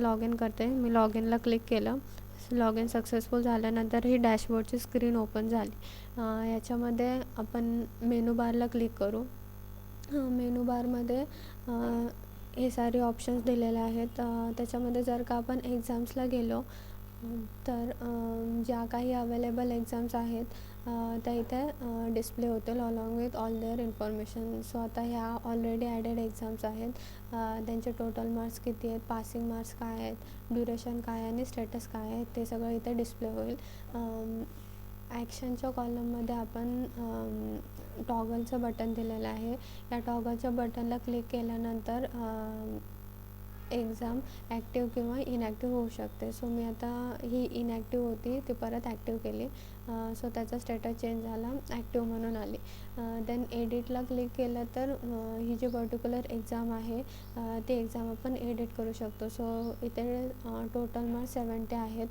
Log in करते. मी log इनला क्लिक केलं. लॉग इन सक्सेसफुल झाल्यानंतर ही डॅशबोर्डची स्क्रीन ओपन झाली याच्यामध्ये आपण मेनू बारला क्लिक करू. मेनू बारमध्ये हे सारे ऑप्शन्स दिलेले आहेत. त्याच्यामध्ये जर का आपण एक्झाम्सला गेलो तर ज्या काही अवेलेबल एक्झाम्स आहेत त्या इथे डिस्प्ले होतील along with all their information so आता ह्या ऑलरेडी ॲडेड एक्झाम्स आहेत. त्यांचे टोटल मार्क्स किती आहेत? पासिंग मार्क्स काय आहेत? ड्युरेशन काय आणि स्टेटस काय आहे ते सगळं इथे डिस्प्ले होईल. ॲक्शनच्या कॉलममध्ये आपण टॉगलचं बटन दिलेलं आहे. या टॉगलच्या बटनला क्लिक केल्यानंतर एक्झाम ॲक्टिव्ह किंवा इनॅक्टिव्ह होऊ शकते. सो मी आता ही इनॅक्टिव्ह होती ती परत ॲक्टिव्ह केली. सो त्याचा स्टेटस चेंज झाला ॲक्टिव्ह म्हणून आली. देन एडिटला क्लिक केलं तर ही जी पर्टिक्युलर एक्झाम आहे ती एक्झाम आपण एडिट करू शकतो. सो इथे टोटल मार्क्स सेवन्टी आहेत.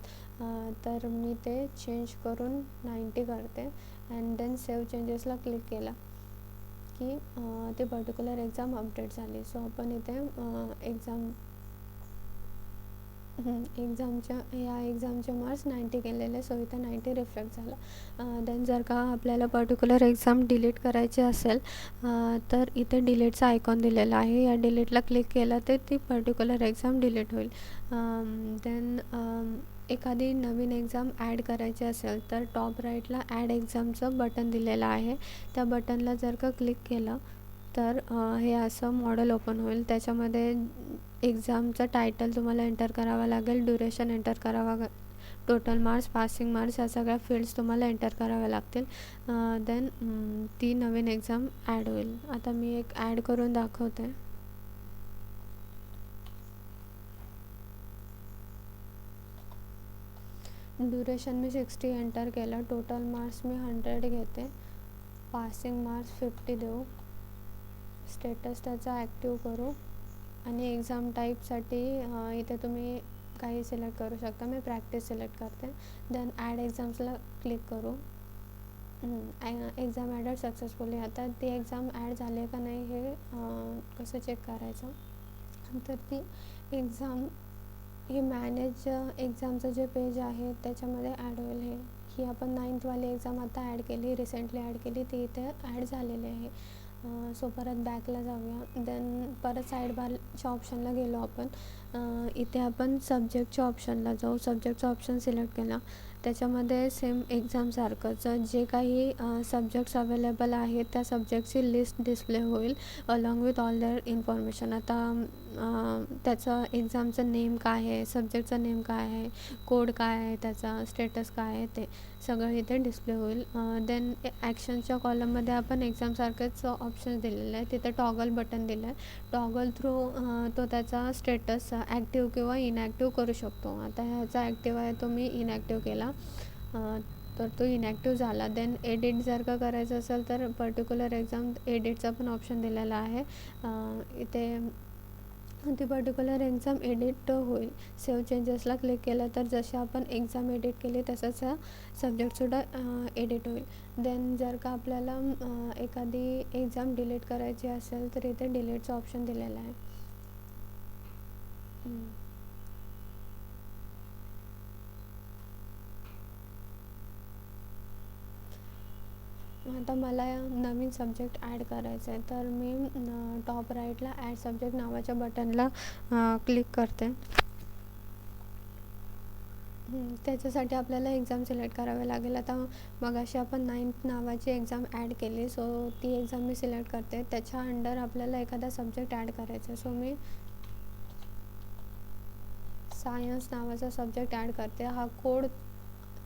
तर मी ते चेंज करून नाईंटी करते. अँड देन सेव्ह चेंजेसला क्लिक केला की ती पर्टिक्युलर एक्झाम अपडेट झाली. सो आपण इथे एक्झाम एक्झामच्या या एक्झामचे मार्क्स नाईंटी केलेले सो इथं नाईंटी रिफ्लेक्ट झाला. देन जर का आपल्याला पर्टिक्युलर एक्झाम डिलीट करायची असेल तर इथे डिलीटचा आयकॉन दिलेला आहे. या डिलीटला क्लिक केलं तर ती पर्टिक्युलर एक्झाम डिलीट होईल. देन एखादी नवीन एक्झाम ॲड करायची असेल तर टॉप राईटला ॲड एक्झामचं बटन दिलेलं आहे. त्या बटनला जर का क्लिक केलं तर हे असं मॉडेल ओपन होईल. त्याच्यामध्ये एक्झामचं टायटल तुम्हाला एंटर करावं लागेल. ड्युरेशन एंटर करावा टोटल मार्क्स पासिंग मार्क्स या सगळ्या फील्ड्स तुम्हाला एंटर कराव्या लागतील. देन ती नवीन एक्झाम ॲड होईल. आता मी एक ॲड करून दाखवते. ड्युरेशन मी सिक्स्टी एंटर केलं. टोटल मार्क्स मी हंड्रेड घेते. पासिंग मार्क्स फिफ्टी देऊ. स्टेटस त्याचा ॲक्टिव्ह करू. आणि एक्झाम टाईपसाठी इथे तुम्ही काही सिलेक्ट करू शकता. मी प्रॅक्टिस सिलेक्ट करते. देन ॲड एक्झाम्सला क्लिक करू. एक्झाम ॲडेड सक्सेसफुली आता ती एक्झाम ॲड झाली आहे का नाही हे कसं चेक करायचं? तर ती एक्झाम हे मॅनेज एक्झामचं जे पेज आहे त्याच्यामध्ये ॲड होईल हे. ही आपण नाईन्थवाली एक्झाम आता ॲड केली रिसेंटली ॲड केली ती इथे ॲड झालेली आहे. सो परत बॅकला जाऊया. देन परत साईड बारच्या ऑप्शनला गेलो आपण. इथे आपण सब्जेक्टच्या ऑप्शनला जाऊ. सब्जेक्टचा ऑप्शन सिलेक्ट केला. त्याच्यामध्ये सेम एक्झामसारखंच जे काही सब्जेक्ट्स अवेलेबल आहेत त्या सब्जेक्टची लिस्ट डिस्प्ले होईल along with all their information आता त्याचं एक्झामचं नेम काय आहे? सब्जेक्टचं नेम काय आहे? कोड काय आहे? त्याचा स्टेटस काय आहे? ते सगळं इथे डिस्प्ले होईल. देन ॲक्शनच्या कॉलममध्ये आपण एक्झामसारखेच ऑप्शन्स दिलेले आहे तिथे टॉगल बटन दिलं आहे टॉगल थ्रू तो त्याचा स्टेटस ॲक्टिव्ह किंवा इनॅक्टिव्ह करू शकतो. आता ह्याचा ॲक्टिव्ह आहे तो मी इनॅक्टिव्ह केला. तर तो इनॅक्टिव्ह झाला. देन एडिट जर का करायचं असेल तर पर्टिक्युलर एक्झाम एडिटचा पण ऑप्शन दिलेला आहे. इथे ती पर्टिक्युलर एक्झाम एडिट होईल. सेव्ह चेंजेसला क्लिक केलं तर जसे आपण एक्झाम एडिट केली तसंच सब्जेक्टसुद्धा एडिट होईल. देन जर का आपल्याला एखादी एक्झाम डिलीट करायची असेल तर इथे डिलीटचं ऑप्शन दिलेलं आहे. आता मला नवीन सब्जेक्ट ॲड करायचा आहे तर मी टॉप राईटला ॲड सब्जेक्ट नावाच्या बटनला क्लिक करते. त्याच्यासाठी आपल्याला एक्झाम सिलेक्ट करावे लागेल. आता मग अशी आपण नाईन्थ नावाची एक्झाम ॲड केली. सो ती एक्झाम मी सिलेक्ट करते. त्याच्या अंडर आपल्याला एखादा सब्जेक्ट ॲड करायचा आहे. सो मी सायन्स नावाचा सब्जेक्ट ॲड करते. हा कोड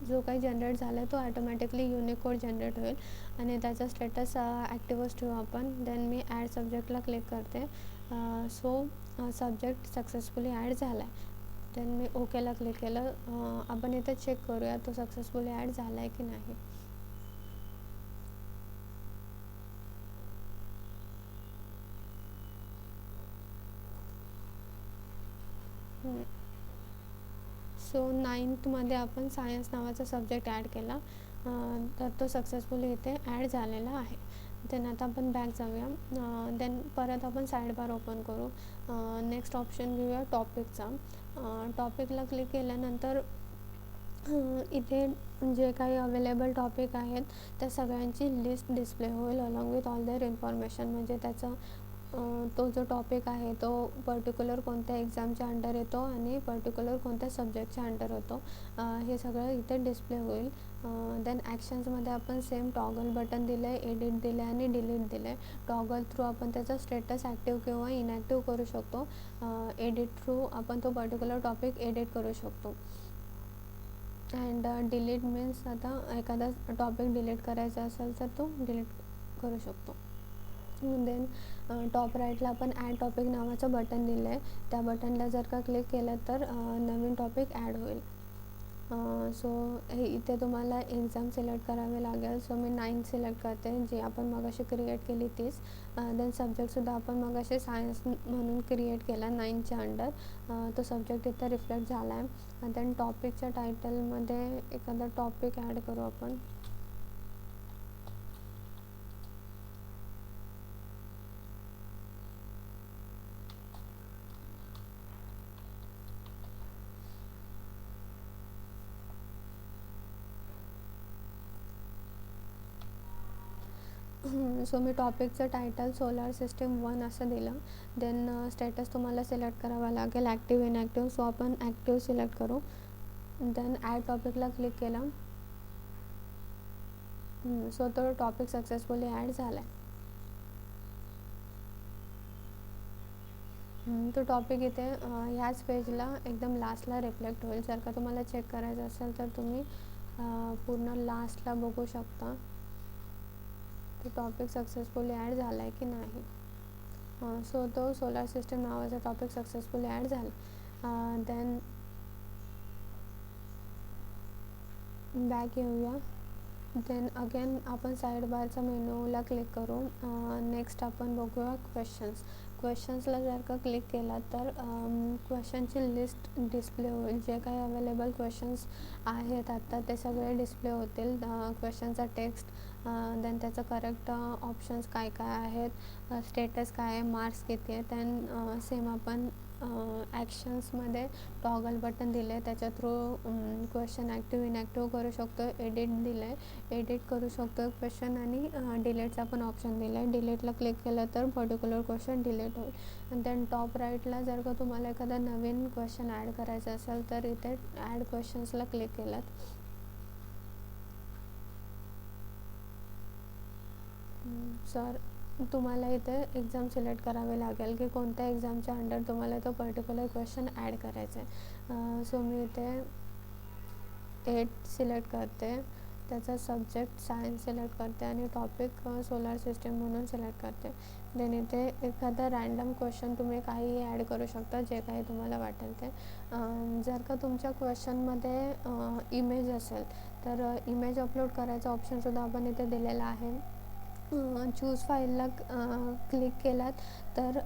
जो काही जनरेट झाला आहे तो ॲटोमॅटिकली युनिक कोड जनरेट होईल आणि त्याचा स्टेटस ॲक्टिवच ठेवू आपण. देन मी ॲड सब्जेक्टला क्लिक करते. सो सब्जेक्ट सक्सेसफुली ॲड झाला आहे देन मी ओकेला क्लिक केलं. आपण इथे चेक करूया तो सक्सेसफुली ॲड झाला आहे की नाही. सो नाईन्थमध्ये आपण सायन्स नावाचा सब्जेक्ट ॲड केला. तर तो सक्सेसफुली इथे ॲड झालेला आहे. देन आता आपण बॅक जाऊया. देन परत आपण साईड बार ओपन करू नेक्स्ट ऑप्शन घेऊया टॉपिकचा टॉपिकला क्लिक केल्यानंतर इथे जे काही अवेलेबल टॉपिक आहेत त्या सगळ्यांची लिस्ट डिस्प्ले होईल along with all their information म्हणजे त्याचं तो जो टॉपिक आहे तो पर्टिक्युलर कोणत्या एक्झामच्या अंडर येतो आणि पर्टिक्युलर कोणत्या सब्जेक्टच्या अंडर होतो हे सगळं इथे डिस्प्ले होईल. देन ॲक्शन्समध्ये आपण सेम टॉगल बटन दिलं आहे एडिट दिलं आहे आणि डिलीट दिलं आहे टॉगल थ्रू आपण त्याचा स्टेटस ॲक्टिव्ह किंवा इनॅक्टिव्ह करू शकतो. एडिट थ्रू आपण तो पर्टिक्युलर टॉपिक एडिट करू शकतो. अँड डिलीट मीन्स आता एखादा टॉपिक डिलीट करायचा असेल तर तो डिलीट करू शकतो. देन. टॉप राईटला आपण ॲड टॉपिक नावाचं बटन दिलं आहे त्या बटनला जर का क्लिक केलं तर नवीन टॉपिक ॲड होईल. सो हे इथे तुम्हाला एक्झाम सिलेक्ट करावे लागेल. सो मी नाईन्थ सिलेक्ट करते. जी आपण मगाशी क्रिएट केली तीच. देन सब्जेक्टसुद्धा आपण मगाशी सायन्स म्हणून क्रिएट केला नाईनच्या अंडर तो सब्जेक्ट इथं रिफ्लेक्ट झाला आहे देन टॉपिकच्या टायटलमध्ये एखादा टॉपिक ॲड करू आपण. सो मी टॉपिकचं टायटल सोलार सिस्टीम वन असं दिलं. देन स्टेटस uh, तुम्हाला सिलेक्ट करावा लागेल. ॲक्टिव्ह इनॲक्टिव्ह सो आपण ॲक्टिव्ह सिलेक्ट करू. देन ॲड टॉपिकला क्लिक केलं. Hmm, सो तो टॉपिक सक्सेसफुली ॲड झाला आहे तो टॉपिक इथे uh, ह्याच पेजला एकदम लास्टला रिफ्लेक्ट होईल. जर का तुम्हाला चेक करायचं असेल तर तुम्ही uh, पूर्ण लास्टला बघू शकता. तो टॉपिक सक्सेसफुली ॲड झाला आहे की नाही. सो तो सोलार सिस्टम नावाचा टॉपिक सक्सेसफुली ॲड झाला. देन बॅक येऊया. देन अगेन आपण साईड बारचा मेनूला क्लिक करू. नेक्स्ट आपण बघूया क्वेश्चन्स क्वेश्चन्सला जर का क्लिक केला तर क्वेश्चनची लिस्ट डिस्प्ले होईल. जे काही अवेलेबल क्वेश्चन्स आहेत आत्ता ते सगळे डिस्प्ले होतील. क्वेश्चनचा टेक्स्ट देन त्याचं करेक्ट ऑप्शन्स काय काय आहेत स्टेटस काय आहे मार्क्स किती आहेत दॅन सेम आपण ॲक्शन्समध्ये टॉगल बटन दिलं आहे त्याच्या थ्रू क्वेश्चन ॲक्टिव्ह इनॲक्टिव्ह करू शकतो. एडिट दिलं आहे एडिट करू शकतो. क्वेश्चन आणि डिलेटचा पण ऑप्शन दिला आहे डिलेटला क्लिक केलं तर पर्टिक्युलर क्वेश्चन डिलीट होईल. आणि देन टॉप राईटला जर का तुम्हाला एखादा नवीन क्वेश्चन ॲड करायचा असेल तर इथे ॲड क्वेश्चन्सला क्लिक केलं सर तुम्हाला इथे एक्झाम सिलेक्ट करावे लागेल की कोणत्या एक्झामच्या अंडर तुम्हाला तो पर्टिक्युलर क्वेश्चन ॲड करायचा आहे. सो मी इथे एट सिलेक्ट करते. त्याचा सब्जेक्ट सायन्स सिलेक्ट करते आणि टॉपिक सोलार सिस्टीम म्हणून सिलेक्ट करते. देन इथे एखादा रॅन्डम क्वेश्चन तुम्ही काहीही ॲड करू शकता जे काही तुम्हाला वाटेल ते. जर का तुमच्या क्वेश्चनमध्ये इमेज असेल तर इमेज अपलोड करायचा ऑप्शनसुद्धा आपण इथे दिलेला आहे. चूज फाईलला क्लिक केलात तर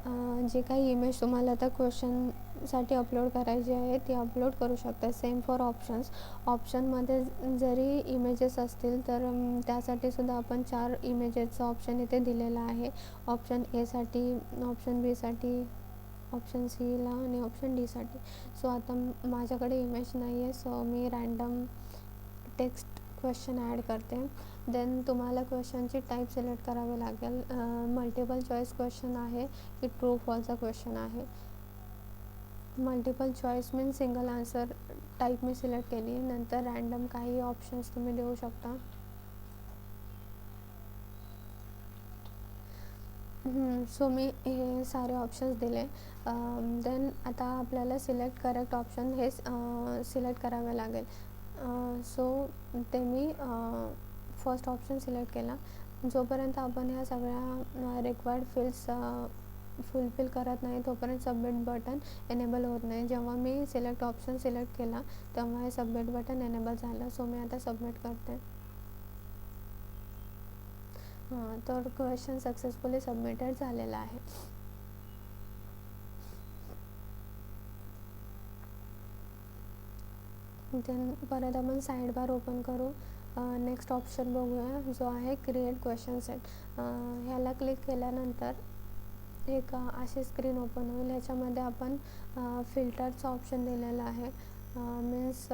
जे काही इमेज तुम्हाला त्या क्वेश्चनसाठी अपलोड करायची आहे ती अपलोड करू शकता. सेम फॉर ऑप्शन्स ऑप्शनमध्ये जरी इमेजेस असतील तर त्यासाठी सुद्धा आपण चार इमेजेसचं ऑप्शन इथे दिलेलं आहे. ऑप्शन एसाठी ऑप्शन बीसाठी ऑप्शन सीला आणि ऑप्शन डीसाठी सो आता माझ्याकडे इमेज नाही आहे सो मी रॅन्डम टेक्स्ट क्वेश्चन ॲड करते. देन तुम्हाला क्वेश्चनची टाईप सिलेक्ट करावे लागेल. मल्टिपल चॉईस क्वेश्चन आहे की ट्रू फॉलचा क्वेश्चन आहे. Multiple choice mean single answer type मी सिलेक्ट केली. नंतर रॅन्डम काही ऑप्शन्स तुम्ही देऊ शकता. सो मी हे सारे ऑप्शन्स दिले. देन आता आपल्याला सिलेक्ट करेक्ट ऑप्शन हे सिलेक्ट करावे लागेल. सो ते मी फर्स्ट ऑप्शन सिलेक्ट केला. जोपर्यंत आपण ह्या सगळ्या रिक्वायर्ड फील्ड्स फुलफिल करत नाही तोपर्यंत सबमिट बटन एनेबल होत नाही. जेव्हा मी सिलेक्ट ऑप्शन सिलेक्ट केला तेव्हा हे सबमिट बटन एनेबल झालं. सो मी आता सबमिट करते. हां तर क्वेश्चन सक्सेसफुली सबमिटेड झालेला आहे. देन परत आपण साईड बार ओपन करू नेक्स्ट ऑप्शन बघूया जो आहे क्रिएट क्वेश्चन सेट ह्याला क्लिक केल्यानंतर एक अशी स्क्रीन ओपन होईल. ह्याच्यामध्ये आपण फिल्टरचं ऑप्शन दिलेलं आहे. Means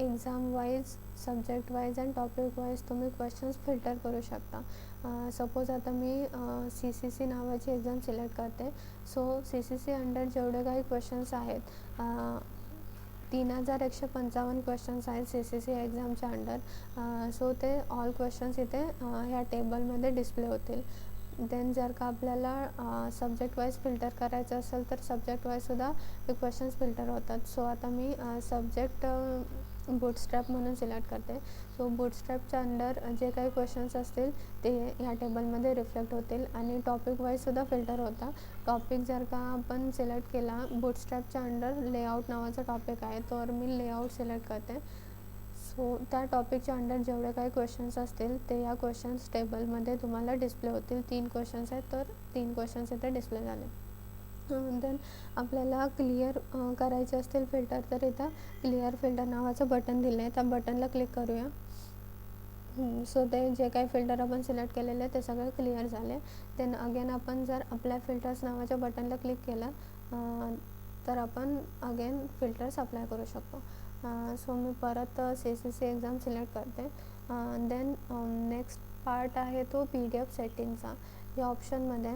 exam wise subject wise and topic wise तुम्ही क्वेश्चन्स फिल्टर करू शकता. सपोज आता मी सी सी सी नावाची एक्झाम सिलेक्ट करते. So C C C under जेवढे काही क्वेश्चन्स आहेत तीन हजार एकशे पंचावन्न क्वेश्चन्स आहेत सी सी सी एक्झामच्या अंडर सो ते ऑल क्वेश्चन्स इथे ह्या टेबलमध्ये डिस्प्ले होतील. देन जर का आपल्याला सब्जेक्ट वाईज फिल्टर करायचं असेल तर सब्जेक्ट वाईजसुद्धा ते क्वेश्चन्स फिल्टर होतात. सो आता मी सब्जेक्ट बूटस्ट्रॅप म्हणून सिलेक्ट करते. सो बूटस्ट्रॅपच्या अंडर जे काही क्वेश्चन्स असतील ते ह्या टेबलमध्ये रिफ्लेक्ट होतील. आणि टॉपिक वाईजसुद्धा फिल्टर होता. टॉपिक जर का आपण सिलेक्ट केला बूटस्ट्रॅपच्या अंडर लेआउट नावाचा टॉपिक आहे तर मी लेआउट सिलेक्ट करते. सो त्या टॉपिकच्या अंडर जेवढे काही क्वेश्चन्स असतील ते या क्वेश्चन्स टेबलमध्ये तुम्हाला डिस्प्ले होतील. तीन क्वेश्चन्स आहेत तर तीन क्वेश्चन्स इथे डिस्प्ले झाले. देन आपल्याला क्लिअर करायचे असतील फिल्टर तर इथं क्लिअर फिल्टर नावाचं बटन दिलं आहे त्या बटनला क्लिक करूया. सो ते जे काही फिल्टर आपण सिलेक्ट केलेले ते सगळे क्लिअर झाले. देन अगेन आपण जर अप्लाय फिल्टर्स नावाच्या बटनला क्लिक केलं तर आपण अगेन फिल्टर्स अप्लाय करू शकतो. सो मी परत C C C exam select करते. देन नेक्स्ट पार्ट आहे तो पी डी एफ सेटिंगचा या ऑप्शनमध्ये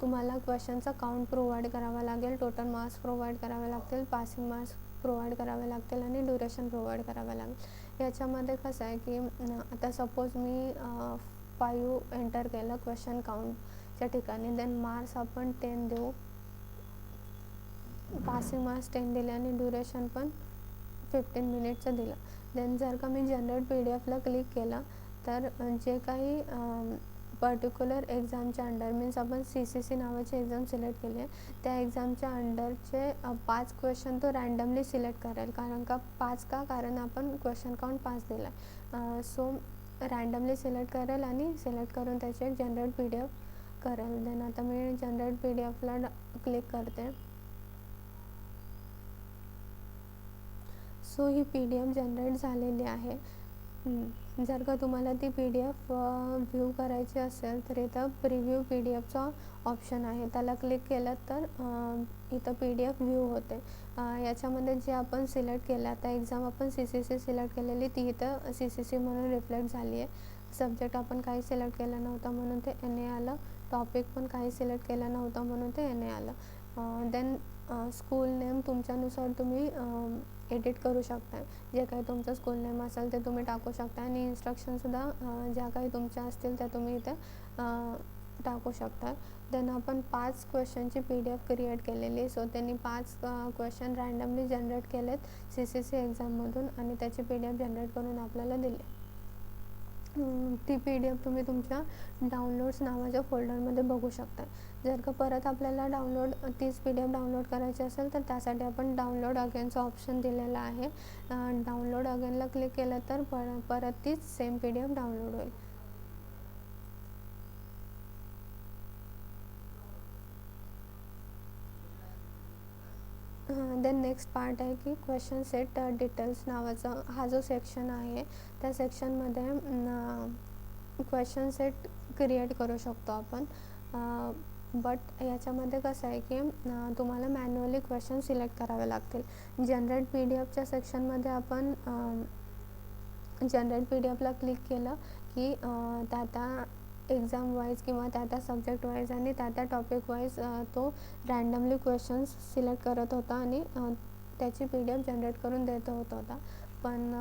तुम्हाला क्वेश्चनचा काउंट प्रोव्हाइड करावा लागेल टोटल मार्क्स प्रोव्हाइड करावे लागतील पासिंग मार्क्स प्रोव्हाइड करावे लागतील आणि ड्युरेशन प्रोव्हाइड करावे लागेल. याच्यामध्ये कसं आहे की आता सपोज मी फायू एंटर केलं क्वेश्चन काउंटच्या ठिकाणी देन मार्क्स आपण टेन देऊ. पासिंग मार्क्स टेन दिले आणि ड्युरेशन पण फिफ्टीन मिनिटचं दिलं. देन जर का मी जनरेट पी डी एफला क्लिक केलं तर जे काही पर्टिक्युलर एक्झामच्या अंडर मीन्स आपण सी सी सी नावाची एक्झाम सिलेक्ट केली आहे. त्या एक्झामच्या अंडरचे पाच क्वेश्चन तो रँडमली सिलेक्ट करेल. कारण का पाच का? कारण आपण क्वेश्चन काउंट पाच दिला आहे सो रँडमली सिलेक्ट करेल आणि सिलेक्ट करून त्याचे एक जनरेट पी डी एफ करेल. देन आता मी जनरेट पी डी एफला क्लिक करते. सो ही पी डी एफ जनरेट झालेली आहे. जर का तुम्हाला ती पी डी एफ व्ह्यू करायची असेल तर इथं प्रिव्ह्यू पी डी एफचा ऑप्शन आहे. त्याला क्लिक केलं तर इथं पी डी एफ व्ह्यू होते. याच्यामध्ये जे आपण सिलेक्ट केलं आता एक्झाम आपण सी सी सी सिलेक्ट केलेली ती इथं सी सी सी म्हणून रिफ्लेक्ट झाली आहे. सब्जेक्ट आपण काही सिलेक्ट केलं नव्हतं म्हणून ते एन ए आलं. टॉपिक पण काही सिलेक्ट केलं नव्हतं म्हणून ते एन ए आलं. देन स्कूल नेम तुमच्यानुसार तुम्ही एडिट करू शकता. जे काही तुमचं स्कूल नेम असेल ते तुम्ही टाकू शकता आणि इन्स्ट्रक्शनसुद्धा ज्या काही तुमच्या असतील त्या तुम्ही इथे टाकू शकता. देन आपण पाच क्वेश्चनची पी डी एफ क्रिएट केलेली सो त्यांनी पाच क्वेश्चन रँडमली जनरेट केलेत सी सी सी एक्झाममधून आणि त्याची पी डी एफ जनरेट करून आपल्याला दिली. ती पी डी एफ तुम्ही तुमच्या डाउनलोड्स नावाच्या फोल्डरमध्ये बघू शकता. जर का परत आपल्याला डाउनलोड तीच पी डी एफ डाउनलोड करायची असेल तर त्यासाठी आपण डाउनलोड अगेनचं ऑप्शन दिलेलं आहे. डाउनलोड अगेनला क्लिक केलं तर पर परत तीच same P D F download होईल. देन नेक्स्ट पार्ट आहे की क्वेश्चन सेट डिटेल्स नावाचा हा जो सेक्शन आहे त्या सेक्शनमध्ये क्वेश्चन सेट क्रिएट करू शकतो आपण. बट याच्यामध्ये कसं आहे की तुम्हाला मॅन्युअली क्वेश्चन सिलेक्ट करावे लागतील. जनरेट पी डी एफच्या सेक्शनमध्ये आपण जनरेट पी डी एफला क्लिक केलं की त्या त्या एक्झाम वाईज किंवा त्या त्या सब्जेक्ट वाईज आणि त्या त्या टॉपिक वाईज तो रँडमली क्वेश्चन्स सिलेक्ट करत होता आणि त्याची पी डी एफ जनरेट करून देत होत होता. पण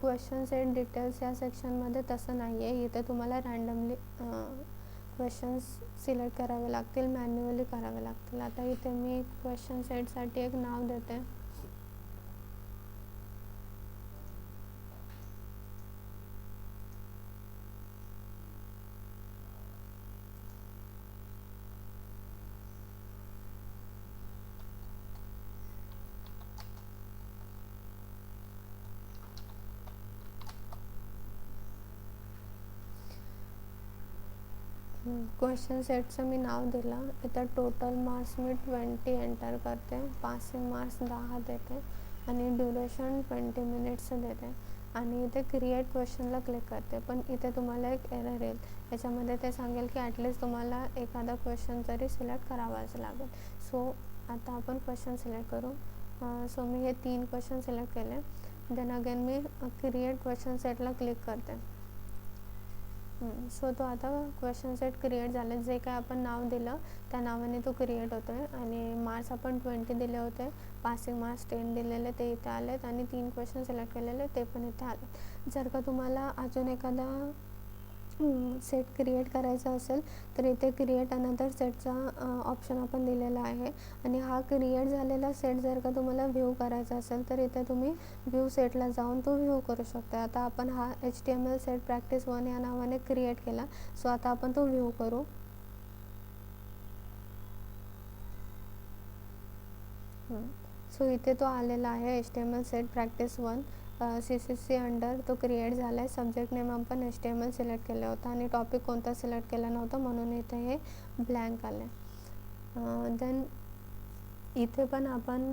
क्वेश्चन्स एंड डिटेल्स या सेक्शनमध्ये तसं नाही आहे इथे तुम्हाला रँडमली क्वेश्चन्स सिलेक्ट करावे लागतील मॅन्युअली करावे लागतील. आता इथे मी क्वेश्चन सेटसाठी एक नाव देते. क्वेश्चन सेटचं मी नाव दिलं. इथं टोटल मार्क्स मी ट्वेंटी एंटर करते. पासिंग मार्क्स दहा देते. आणि ड्युरेशन ट्वेंटी मिनिट्स देते. आणि इथे क्रिएट क्वेश्चनला क्लिक करते. पण इथे तुम्हाला एक एरर येईल. याच्यामध्ये ते सांगेल की ॲटलीस्ट तुम्हाला एखादा क्वेश्चन तरी सिलेक्ट करावाच लागेल. सो आता आपण क्वेश्चन सिलेक्ट करू. सो मी हे तीन क्वेश्चन सिलेक्ट केले. देन अगेन मी क्रिएट क्वेश्चन सेटला क्लिक करते. सो तो आता क्वेश्चन सेट क्रिएट झाले. जे काय आपण नाव दिलं त्या नावाने तो क्रिएट होतो आहे आणि मार्क्स आपण ट्वेंटी दिले होते. पासिंग मार्क्स टेन दिलेले ते इथे आलेत. आणि तीन क्वेश्चन सिलेक्ट केलेले ते पण इथे आले जर का तुम्हाला अजून एखादा सेट क्रिएट करायचा असेल तर इथे क्रिएट अनदर सेटचा ऑप्शन आपण दिलेला आहे. आणि हा क्रिएट झालेला सेट जर का तुम्हाला व्ह्यू करायचा असेल तर इथे तुम्ही व्ह्यू सेटला जाऊन तो व्ह्यू करू शकता. आता आपण हा H T M L set practice one या नावाने क्रिएट केला. सो आता आपण तो व्ह्यू करू. सो इथे तो आलेला आहे H T M L set practice one C C C under तो क्रिएट झाला आहे सब्जेक्ट नेम आपण H T M L select केलं होतं आणि टॉपिक कोणता सिलेक्ट केला नव्हता म्हणून इथे हे ब्लँक आलं आहे देन इथे पण आपण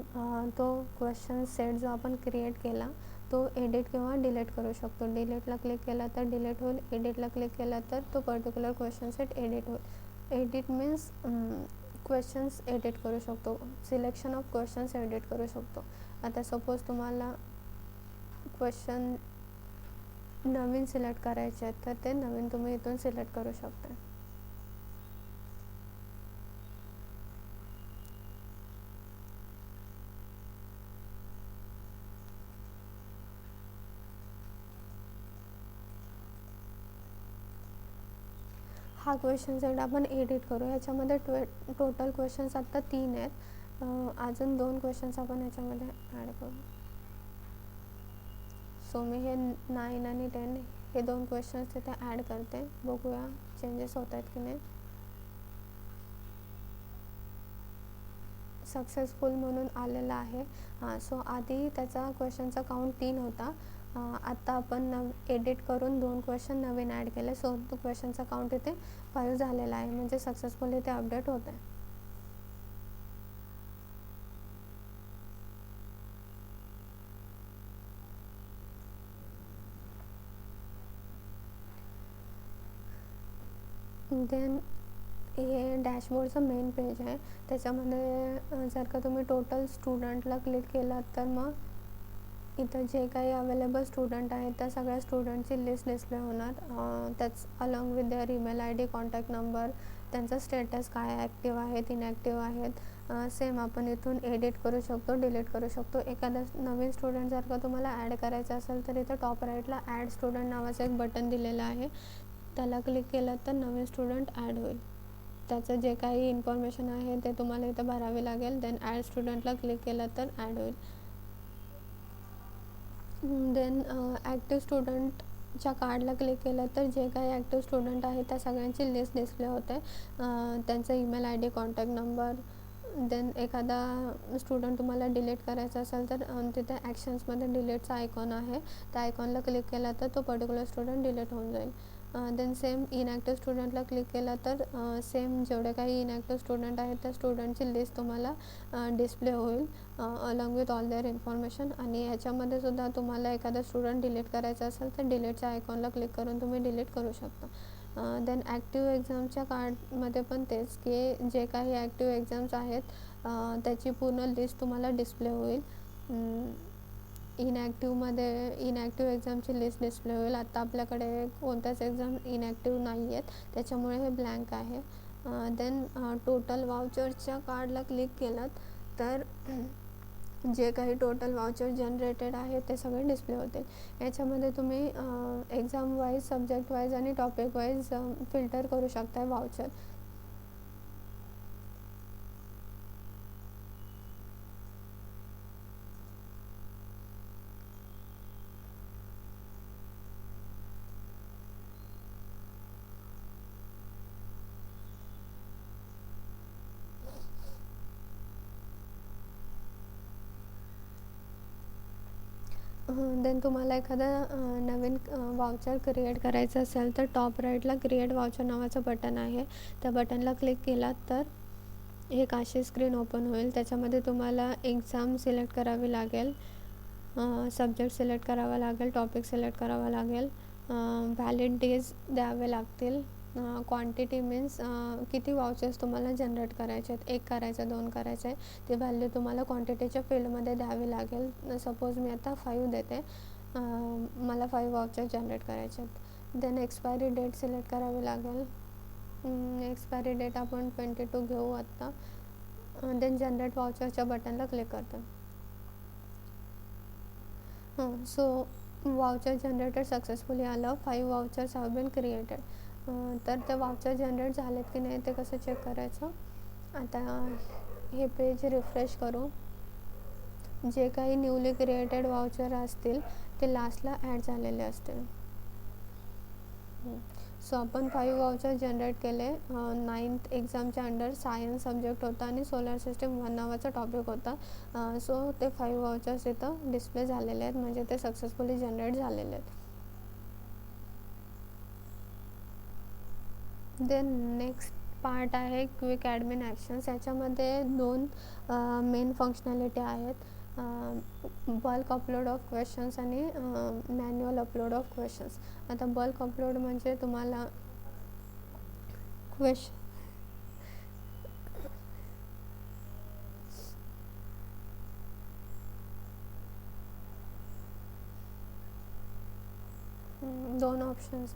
तो क्वेश्चन सेट जो आपण क्रिएट केला तो एडिट किंवा डिलीट करू शकतो. डिलीटला क्लिक केला तर डिलीट होईल. एडिटला क्लिक केला तर तो पर्टिक्युलर क्वेश्चन सेट एडिट होईल. एडिट मीन्स क्वेश्चन्स एडिट करू शकतो. सिलेक्शन ऑफ क्वेश्चन्स एडिट करू शकतो. आता सपोज तुम्हाला क्वेश्चन नवीन सिलेक्ट करायचे आहेत तर ते नवीन तुम्ही इथून सिलेक्ट करू शकता. हा क्वेश्चन सेट आपण एडिट करू ह्याच्यामध्ये ट्वे टोटल क्वेश्चन्स आत्ता तीन आहेत. अजून दोन क्वेश्चन्स आपण ह्याच्यामध्ये ॲड करू. सो मी हे नाईन आणि टेन हे दोन क्वेश्चन्स तिथे ॲड करते. बघूया चेंजेस होत आहेत की नाही. सक्सेसफुल म्हणून आलेला आहे. हां सो आधी त्याचा क्वेश्चनचा काउंट तीन होता. आत्ता आपण नव एडिट करून दोन क्वेश्चन नवीन ॲड केले. सो तो क्वेश्चनचा काउंट इथे फाईव्ह झालेला आहे. म्हणजे सक्सेसफुल इथे अपडेट होत आहे देन हे डॅशबोर्डचं मेन पेज आहे. त्याच्यामध्ये जर का तुम्ही टोटल स्टुडंटला क्लिक केलात तर मग इथं जे काही अवेलेबल स्टुडंट आहेत त्या सगळ्या स्टुडंटची लिस्ट डिस्प्ले होणार. त्याच along with their email I D contact number त्यांचा स्टेटस काय ॲक्टिव्ह आहेत इनॅक्टिव्ह आहेत. सेम आपण इथून एडिट करू शकतो डिलीट करू शकतो. एखादा नवीन स्टुडंट जर का तुम्हाला ॲड करायचा असेल तर इथं टॉप राईटला ॲड स्टुडंट नावाचं एक बटन दिलेलं आहे. त्याला क्लिक केलं तर नवीन स्टुडंट ॲड होईल. त्याचं जे काही इन्फॉर्मेशन आहे ते तुम्हाला इथं भरावे लागेल. देन ॲड स्टुडंटला क्लिक केलं तर ॲड होईल. देन ॲक्टिव्ह स्टुडंटच्या कार्डला क्लिक केलं तर जे काही ॲक्टिव्ह स्टुडंट आहेत त्या सगळ्यांची लिस्ट डिस्प्ले होते. त्यांचा email I D contact number then एखादा स्टुडंट तुम्हाला डिलीट करायचा असेल तर तिथे ॲक्शन्समध्ये डिलीटचा आयकॉन आहे. त्या आयकॉनला क्लिक केला तर तो पर्टिक्युलर स्टुडंट डिलीट होऊन जाईल. देन सेम इनॅक्टिव्ह स्टुडंटला क्लिक केला तर सेम जेवढे काही इनॅक्टिव्ह स्टुडंट आहेत त्या स्टुडंटची लिस्ट तुम्हाला डिस्प्ले होईल along with all their information आणि ह्याच्यामध्ये सुद्धा तुम्हाला एखादा स्टुडंट डिलीट करायचा असेल तर डिलीटच्या आयकॉनला क्लिक करून तुम्ही डिलीट करू शकता. देन ॲक्टिव्ह एक्झामच्या कार्डमध्ये पण तेच की जे काही ॲक्टिव्ह एक्झाम्स आहेत त्याची पूर्ण लिस्ट तुम्हाला डिस्प्ले होईल. इनॅक्टिव्हमध्ये इनॅक्टिव्ह एक्झामची लिस्ट डिस्प्ले होईल. आत्ता आपल्याकडे कोणत्याच एक्झाम इनॅक्टिव्ह नाही आहेत त्याच्यामुळे हे ब्लँक आहे. देन टोटल वाउचरच्या कार्डला क्लिक केलात तर जे काही टोटल वाउचर जनरेटेड आहे ते सगळे डिस्प्ले होतील. याच्यामध्ये तुम्ही एक्झाम वाईज सब्जेक्ट वाईज आणि टॉपिक वाईज फिल्टर करू शकता वाउचर देन तुम्हाला एखादा नवीन वाउचर क्रिएट करायचं असेल तर टॉप राईटला क्रिएट वाउचर नावाचं बटन आहे. त्या बटनला क्लिक केलात तर एक अशी स्क्रीन ओपन होईल. त्याच्यामध्ये तुम्हाला एक्झाम सिलेक्ट करावी लागेल सब्जेक्ट सिलेक्ट करावा लागेल टॉपिक सिलेक्ट करावा लागेल व्हॅलिड डेज द्यावे लागतील. क्वांटिटी मीन्स किती वाउचर्स तुम्हाला जनरेट करायचे आहेत? एक करायचं दोन करायचं आहे ती व्हॅल्यू तुम्हाला क्वांटिटीच्या फील्डमध्ये द्यावी लागेल. सपोज मी आता फाईव्ह देते. मला फाईव्ह वाउचर जनरेट करायचे आहेत. देन एक्सपायरी डेट सिलेक्ट करावी लागेल. एक्सपायरी डेट आपण ट्वेंटी टू घेऊ आत्ता देन जनरेट वाउचरच्या बटनला क्लिक करतो. हां सो वाउचर जनरेटेड सक्सेसफुली आलं. Five vouchers have been created तर ते वाउचर जनरेट झालेत की नाही ते कसं चेक करायचं? आता हे पेज रिफ्रेश करू. जे काही न्यूली क्रिएटेड वाउचर असतील ते लास्टला ॲड झालेले असतील. सो आपण फाईव्ह वाउचर जनरेट केले. नाईन्थ एक्झामच्या अंडर सायन्स सब्जेक्ट होता आणि सोलर सिस्टीम वन नावाचा टॉपिक होता. सो ते फाईव्ह वाउचर्स इथं डिस्प्ले झालेले आहेत. म्हणजे ते सक्सेसफुली जनरेट झालेले आहेत. देन नेक्स्ट पार्ट आहे क्विक ॲडमिन ॲक्शन्स याच्यामध्ये दोन मेन फंक्शनॅलिटी आहेत. बल्क अपलोड ऑफ क्वेश्चन्स आणि मॅन्युअल अपलोड ऑफ क्वेश्चन्स आता बल्क अपलोड म्हणजे तुम्हाला क्वेश दोन ऑप्शन्स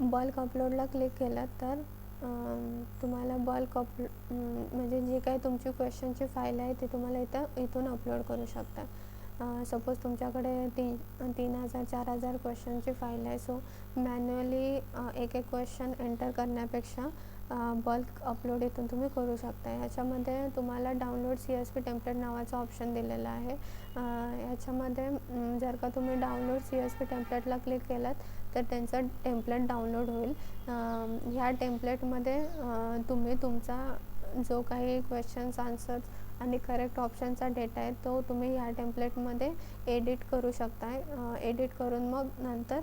बल्क अपलोडला क्लिक केलं तर तुम्हाला बल्क अपलो म्हणजे जे काही तुमची क्वेश्चनची फाईल आहे ती तुम्हाला इथं इथून अपलोड करू शकता. सपोज तुमच्याकडे तीन तीन हजार चार हजार क्वेश्चनची फाईल आहे सो मॅन्युअली एक एक क्वेश्चन एंटर करण्यापेक्षा बल्क अपलोड इथून तुम्ही करू शकता. याच्यामध्ये तुम्हाला download C S P template नावाचा ऑप्शन दिलेला आहे. याच्यामध्ये जर का तुम्ही डाउनलोड सी एस पी टेम्पलेटला क्लिक केलात तर त्यांचं टेम्पलेट डाउनलोड होईल. ह्या टेम्पलेटमध्ये तुम्ही तुमचा जो काही क्वेश्चन्स आन्सर्स आणि करेक्ट ऑप्शनचा डेटा आहे तो तुम्ही ह्या टेम्पलेटमध्ये एडिट करू शकताय. एडिट करून मग नंतर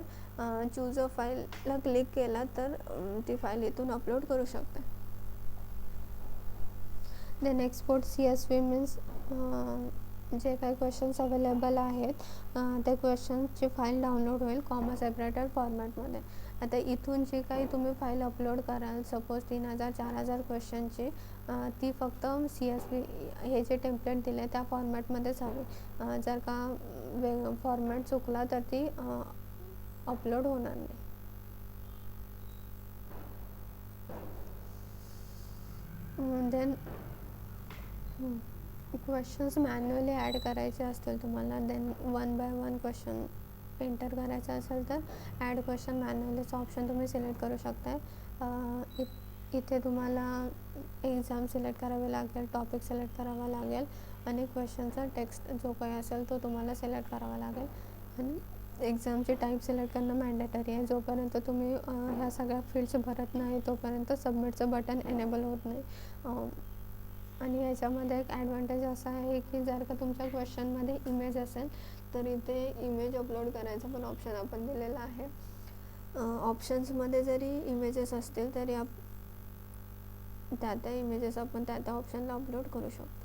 चूज अ फाईलला क्लिक केला तर ती फाईल इथून अपलोड करू शकता then export C S V means जे काही क्वेश्चन्स अवेलेबल आहेत त्या क्वेश्चन्सची फाईल डाउनलोड होईल कॉमा सेपरेटर फॉर्मॅटमध्ये आता इथून जे काही तुम्ही फाईल अपलोड कराल सपोज तीन हजार चार हजार क्वेश्चनची ती फक्त सी एस पी हे जे टेम्पलेट दिलं आहे त्या फॉर्मॅटमध्येच हवी. जर का वे फॉर्मॅट चुकला तर ती अपलोड होणार नाही. देन क्वेश्चन्स मॅन्युअली ॲड करायचे असतील तुम्हाला then one by one question enter करायचं असेल तर ॲड क्वेश्चन मॅन्युअलीचं ऑप्शन तुम्ही सिलेक्ट करू शकता इथे तुम्हाला एक्झाम सिलेक्ट करावी लागेल टॉपिक सिलेक्ट करावा लागेल आणि क्वेश्चनचा टेक्स्ट जो काही असेल तो तुम्हाला सिलेक्ट करावा लागेल. आणि एक्झामची टाईप सिलेक्ट करणं मॅन्डेटरी आहे. जोपर्यंत तुम्ही ह्या सगळ्या फील्ड्स भरत नाही तोपर्यंत सबमिटचं बटन एनेबल होत नाही. आणि याच्यामध्ये एक ॲडव्हान्टेज असा आहे की जर का तुमच्या क्वेश्चनमध्ये इमेज असेल तर इथे इमेज अपलोड करायचं पण ऑप्शन आपण दिलेलं आहे. ऑप्शन्समध्ये जरी इमेजेस असतील तरी आप त्या त्या इमेजेस आपण त्या त्या ऑप्शनला अपलोड करू शकतो.